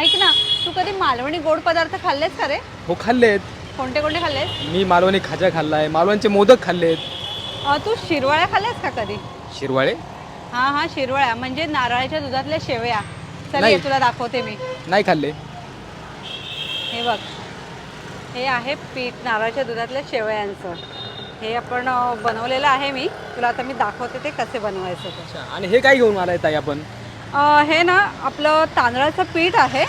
ऐक ना तू कधी मालवणी गोड पदार्थ खाल्लेस का रे? हो खाल्लेत. कोणते कोणते खाल्लेस? मी मालवणी खाजा खाल्लाय मालवणचे मोदक खाल्लेत. अ, तू शिरवळ्या खाल्ल्यास का कधी? शिरवाळे? हा हा शिरवळ्या म्हणजे नारळाच्या दुधातल्या शेवया. चल नाही. ये तुला दाखवते मी. नाही खाल्ले. हे बघ हे आहे पीठ नारळाच्या दुधातल्या शेवयांचं. हे आपण अ, बनवलेलं आहे मी. तुला आता मी दाखवते ते कसे बनवायचं ते. आणि हे काय घेऊन आलाय ताई आपण? हे ना आपलं तांदळाचं पीठ आहे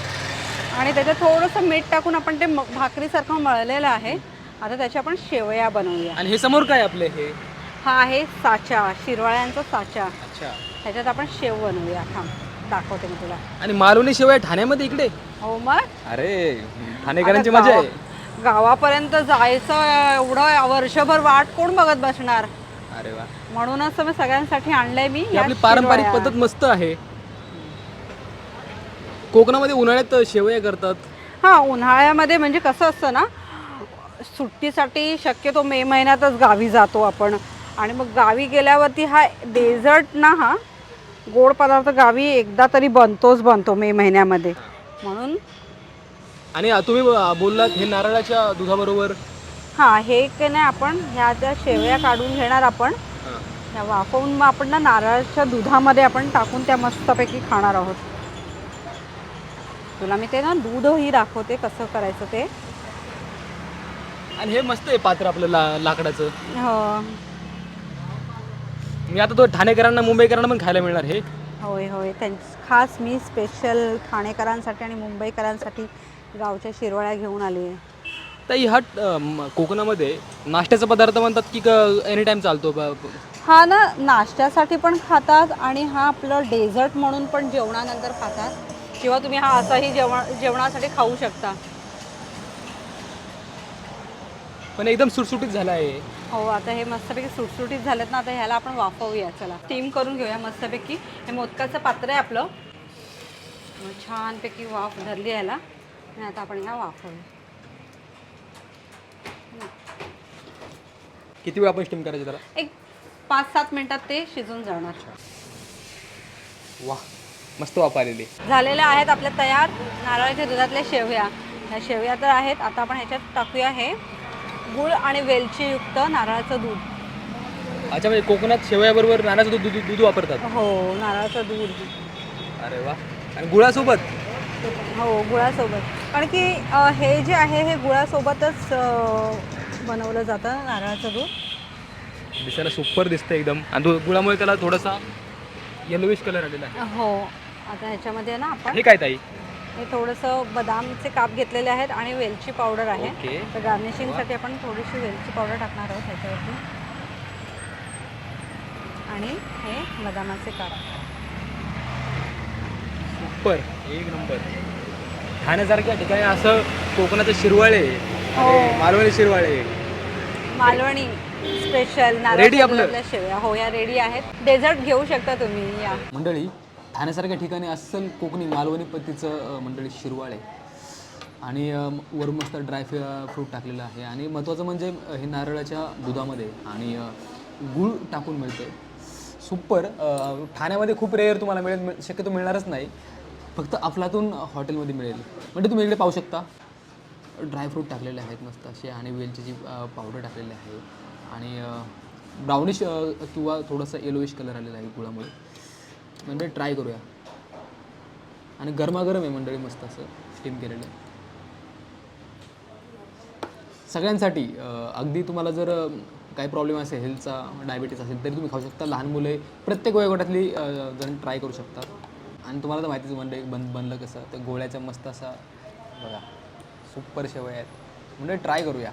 आणि त्याच्यात थोडंसं मीठ टाकून आपण ते म- भाकरीसारखं मळलेलं आहे. आता त्याच्या आपण शेवया बनवूया. आणि हे समोर काय आपले हे? हा आहे साचा शिरवाळ्यांचा साचा. अच्छा. ह्याच्यात आपण शेव बनवूया. थांब दाखवते मी तुला. आणि मालवणी शिवाय ठाण्यामध्ये इकडे? हो मग? अरे ठाणेकरांची आता मजा आहे. गावा- गावापर्यंत जायचं एवढं वर्षभर वाट कोण बघत बसणार? अरे वा. म्हणूनच तर मी सगळ्यांसाठी आणलंय मी ही या आपली पारंपरिक शिरवळ्या. पद्धत मस्त आहे. कोकणामध्ये उन्हाळ्यात शेवया करतात? हा उन्हाळ्यामध्ये म्हणजे कसं असतं ना सुट्टीसाठी शक्यतो मे महिन्यातच गावी जातो आपण. आणि मग गावी गेल्यावरती हा डेझर्ट ना हा गोड पदार्थ गावी एकदा तरी बनतोच बनतो मे महिन्यामध्ये. म्हणून आणि तुम्ही बोललात हे नारळाच्या दुधाबरोबर. हां हे की नाही आपण ह्या त्या शेवया काढून घेणार आपण ह्या वाफवून मग आपण ना नारळाच्या दुधामध्ये आपण टाकून त्या मस्तपैकी खाणार आहोत. तुला मी ते ना दूधही दाखवते कसं करायचं ते. आणि हे मस्त आहे पात्र आपलं ला लाकडाचं. हो. मी आता तो ठाणेकरांना मुंबईकरांना पण खायला मिळणार हे. होय होय. त्यां खास मी स्पेशल ठाणेकरांसाठी आणि मुंबईकरांसाठी गावच्या शिरवळ्या घेऊन आली आहे. ताई हा अ, कोकणामध्ये नाश्त्याचा पदार्थ म्हणतात की एनी टाइम चालतो ब- ब- हा ना नाश्त्यासाठी पण खातात आणि हा आपलं डेझर्ट म्हणून पण जेवणानंतर खातात. किंवा तुम्ही हा असाही जेवण जेवणासाठी खाऊ शकता. पण एकदम सुटसुटीत झाला आहे. हो आता हे मस्तपैकी सुटसुटीत झालेत ना आता ह्याला आपण वाफवूया चला. स्टीम करून घेऊया मस्तपैकी. हे मोदकाचं पात्र आहे आपलं. छानपैकी वाफ धरली याला आणि आता आपण ह्या वाफवूया. किती वेळ आपण स्टीम करायचं त्याला? एक पाच सात मिनिटात ते शिजून जाणार. वा मस्त वाफ आलेली झालेल्या आहेत आपल्या तयार. नारळाच्या दुधातल्या शेवया. ह्या शेवया तर आहेत. आता आपण ह्याच्यात टाकूया हे. गुळ आणि वेलचीयुक्त नारळाचं दूध. अच्छा म्हणजे कोकणात शेवयाबरोबर नारळाचं दूध दूध दूध वापरतात. हो नारळाचं दूध. अरे वा. आणि गुळासोबत? हो गुळासोबत. कारण की अ, हे जे आहे हे गुळासोबतच अ, बनवलं जातं नारळाचं दूध. दिसायला सुपर दिसतं एकदम. आणि तो गुळामुळे त्याला थोडासा येलोविश कलर आलेला आहे. हो. आता ह्याच्यामध्ये ना आपण हे काय ताई? हे थोडंसं बदामचे काप घेतलेले आहेत आणि वेलची पावडर आहे. ओके. तर गार्निशिंगसाठी आपण थोडीशी वेलची पावडर टाकणार आहोत ह्याच्यावरती. आणि हे बदामाचे काप. सुपर. एक नंबर. खाण्यासारख्या ठिकाणी असं कोकणाचं शिरवाळे हो. मालवणी शिरवाळे मालवणी स्पेशल Ready नारळाच्या आपलं? दुधातल्या शेवया. हो या रेडी आहेत. डेझर्ट घेऊ शकता तुम्ही या. मंडळी ठाण्यासारख्या ठिकाणी अस्सल कोकणी मालवणी पद्धतीचं मंडळी शिरवाळ. आहे आणि अ, वरून मस्त ड्राय फ्रूट टाकलेलं आहे. आणि महत्त्वाचं म्हणजे हे नारळाच्या दुधामध्ये आणि गुळ गूळ टाकून मिळतं सुपर ठाण्यामध्ये खूप रेअर तुम्हाला मिळेल मिळ- शक्यतो मिळणारच नाही. फक्त अफलातून हॉटेलमध्ये मिळेल. म्हणजे तुम्ही इकडे पाहू शकता. ड्रायफ्रूट टाकलेले आहेत मस्त असे आणि वेलचीची पावडर टाकलेली आहे. आणि ब्राउनिश किंवा थोडंसं येलोइश कलर आलेला आहे गुळामुळे. म्हणजे ट्राय करूया. आणि गरमागरम आहे मंडळी मस्त असं स्टीम केलेलं सगळ्यांसाठी अगदी तुम्हाला जर काही प्रॉब्लेम असेल हेल्थचा डायबिटीस असेल तरी तुम्ही खाऊ शकता. लहान मुले प्रत्येक वयोगटातली जण ट्राय करू शकतात. आणि तुम्हाला तर माहितीच मंडळी बन बनलं कसं ते गोळ्याचा मस्त असा बघा सुपर शेवय आहेत. म्हणजे ट्राय करूया.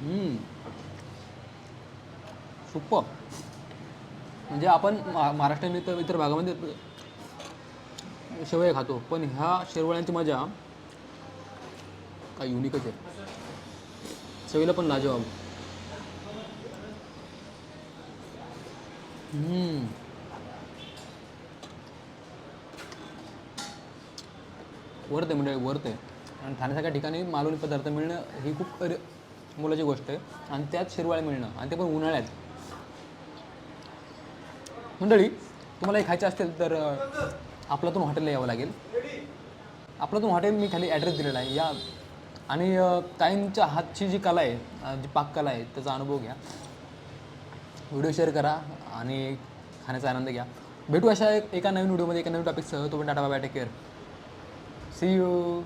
हम्म. सुपर म्हणजे आपण मा- महाराष्ट्राने इतर इतर भागामध्ये शेवया खातो पण ह्या शेरवळ्यांची मजा काय युनिकच आहे. चवीला पण लाजवाब. हम्म. वर्थ आहे म्हणजे वर्थ आहे. आणि ठाण्यासारख्या ठिकाणी मालवणी पदार्थ मिळणं ही खूप मोलाची गोष्ट आहे. आणि त्यात शिरवाळे मिळणं. आणि ते पण उन्हाळ्यात. मंडळी तुम्हाला हे खायचे असतील तर आपलातून हॉटेलला यावं लागेल. आपलातून हॉटेल मी खाली ॲड्रेस दिलेला आहे. या आणि ताईंच्या हातची जी कला आहे जी पाककला आहे त्याचा अनुभव घ्या. व्हिडिओ शेअर करा आणि खाण्याचा आनंद घ्या. भेटू अशा एक एका नवीन व्हिडिओमध्ये एका नवीन टॉपिकसह तो पण tata bye take care see you